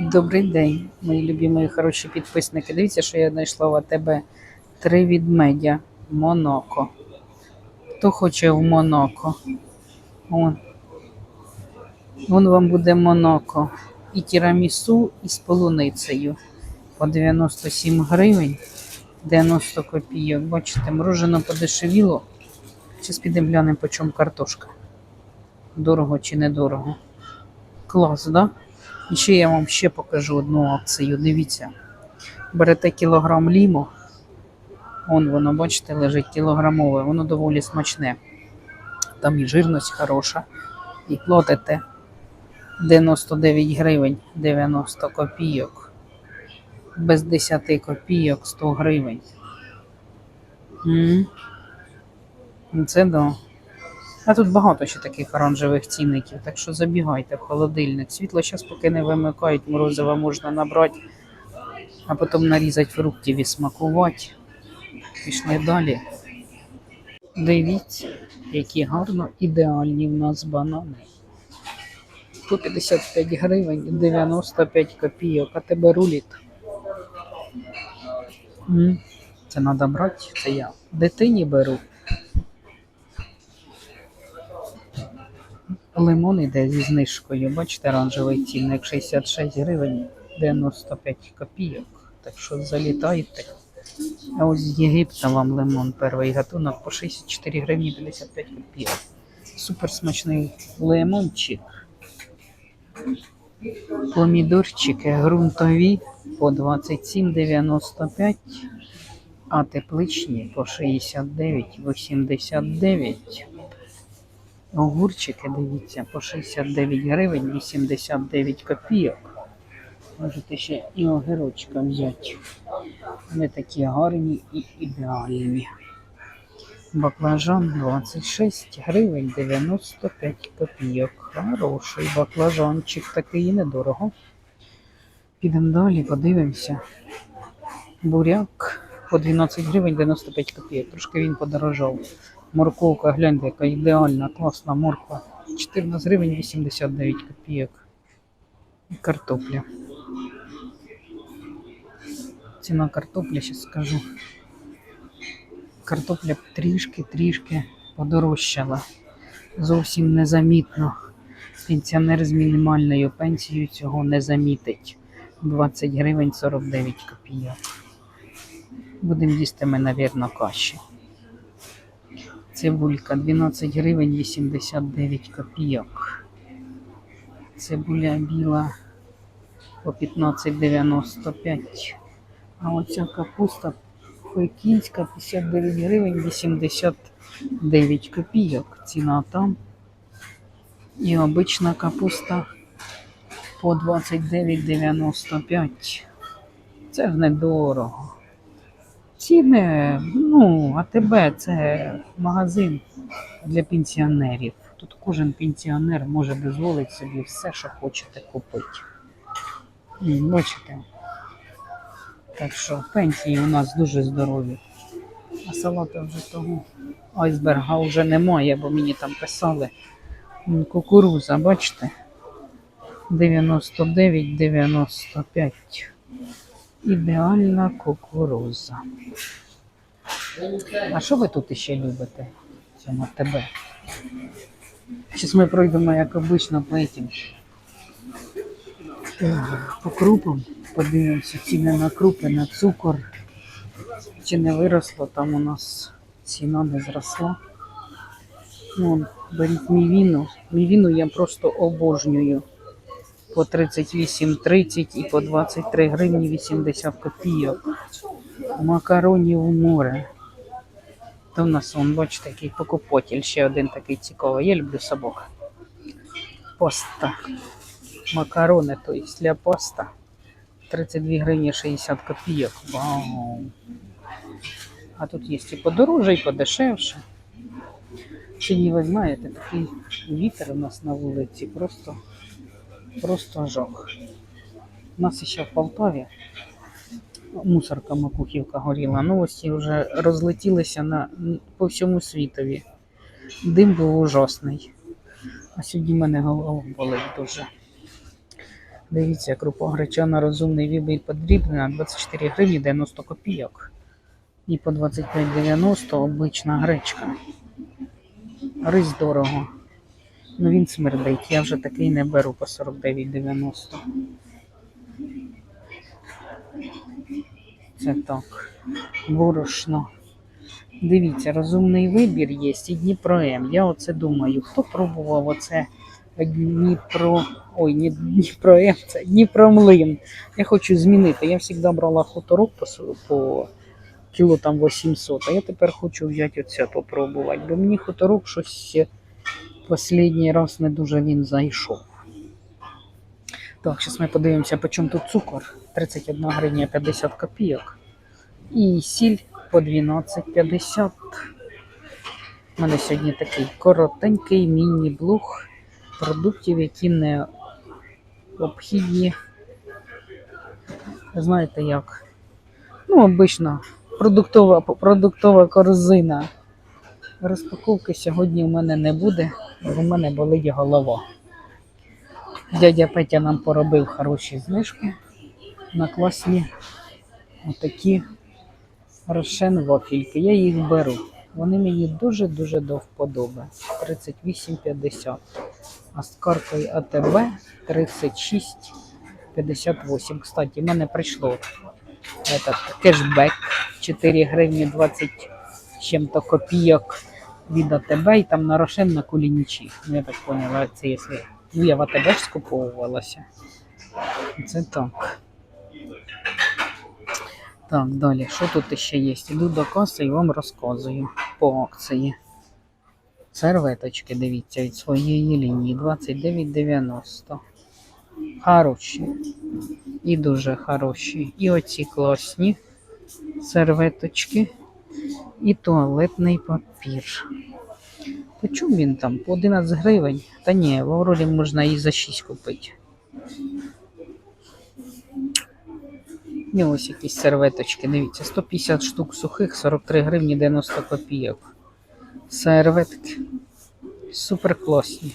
Добрий день, мої любі хороші підписники. Дивіться, що я знайшла в АТБ три відмедя Монако. Хто хоче в Монако? Вон. Вон вам буде Монако. І тірамісу, і з полуницею. По 97 гривень 90 копійок. Бачите, морожено подешевіло. Зараз підемо глянемо, по картошка. Дорого чи недорого. Клас, да? І ще я вам ще покажу одну акцію. Дивіться. Берете кілограм ліму. Вон воно, бачите, лежить кілограмове, воно доволі смачне. Там і жирність хороша. І платите 99 гривень 90 копійок. Без 10 копійок 100 гривень. М. Ну, Це да. А тут багато ще таких оранжевих цінників, так що забігайте в холодильник. Світло зараз поки не вимикають, морозива можна набрати, а потім нарізати фруктів і смакувати. Пішли далі. Дивіться, які гарно ідеальні в нас банани. По 55 гривень 95 копійок, а тебе руліт. Це треба брати, це я дитині беру. Лимон іде зі знижкою. Бачите, оранжевий цінник 66 гривень 95 копійок. Так що залітайте. А ось з Єгипта вам лимон перший гатунок по 64 гривні 55 копійок. Супер смачний лимончик. Помідорчики ґрунтові по 27,95, а тепличні по 69,89. Огурчики, дивіться, по 69 гривень 89 копійок. Можете ще і огірочка взяти. Вони такі гарні і ідеальні. Баклажан 26 гривень 95 копійок. Хороший баклажанчик, такий і недорого. Підемо далі, подивимося. Буряк по 12 гривень 95 копійок. Трошки він подорожав. Морковка, гляньте, яка ідеальна, класна морква. 14 гривень 89 копійок. І картопля. Ціна картоплі, зараз скажу. Картопля трішки-трішки подорожчала. Зовсім незамітно. Пенсіонер з мінімальною пенсією цього не замітить. 20 гривень 49 копійок. Будемо їсти ми, навірно, каші. Цибулька 12 гривень 89 копійок. Цибуля біла по 15,95. А оця капуста пекінська 59 гривень 89 копійок. Ціна там. І обична капуста по 29,95. Це ж недорого. Ціни, ну, АТБ це магазин для пенсіонерів. Тут кожен пенсіонер може дозволити собі все, що хочете купити. Бачите? Так що пенсії у нас дуже здорові. А салата вже того айсберга вже немає, бо мені там писали. Кукуруза, бачите? 99,95. Ідеальна кукуруза. А що ви тут ще любите? в Цьому тебе? Зараз ми пройдемо, як обично, по этим е, по крупам. Подивимося ціни на крупи, на цукор. Чи не виросло, там у нас ціна не зросла. Ну, беріть мівіну. Мівіну я просто обожнюю. По 38,30 і по 23 гривні 80 копійок. Макаронів море. То в нас, он, бачите, такий покупатель, ще один такий цікавий. Я люблю собак. Поста. Макарони, то есть для поста. 32 гривні 60 копійок. Вау. А тут є і подорожче, і подешевше. Сьогодні, ви знаєте, такий вітер у нас на вулиці, просто, просто жах. У нас ще в Полтаві мусорка Макухівка горіла. Новості вже розлетілися на, по всьому світові. Дим був ужасний. А сьогодні в мене голова болить дуже. Дивіться, крупа гречана розумний вибір подрібна 24 гривні 90 копійок. І по 25,90 обична гречка. Рис дорого. Ну він смердить. Я вже такий не беру по 49,90. Це так. Борошно. Дивіться, розумний вибір є і Дніпро М. Я оце думаю, хто пробував оце Дніпро. Ой, не Дніпро М, це Дніпро Млин. Я хочу змінити. Я завжди брала хуторок по, по кіло там 800, а я тепер хочу взяти оце попробувати, бо мені хуторок щось останній раз не дуже він зайшов. Так, зараз ми подивимося, по чому тут цукор. 31 гривня 50 копійок. І сіль по 12,50. У мене сьогодні такий коротенький міні-блог продуктів, які не обхідні. Знаєте як? Ну, обично продуктова, продуктова корзина. Розпаковки сьогодні у мене не буде, бо в мене болить голова. Дядя Петя нам поробив хороші знижки на класні отакі рошен вафільки. Я їх беру. Вони мені дуже-дуже до вподоби. 38,50. А з карткою АТБ 36,58. Кстати, в мене прийшло этот, кешбек 4 гривні 20 з чим-то копійок від АТБ і там на Рошен на. Ну, Я так поняла, це якщо. Ну, я в АТБ ж скуповувалася. Це так. Так, далі, що тут ще є? Іду до каси і вам розказую по акції. Серветочки, дивіться, від своєї лінії 29,90. Хороші. І дуже хороші. І оці класні серветочки. І туалетний папір. По чому він там? По 11 гривень? Та ні, в Аврорі можна і за 6 купити. І ось якісь серветочки. Дивіться, 150 штук сухих, 43 гривні 90 копійок. Серветки. Супер класні.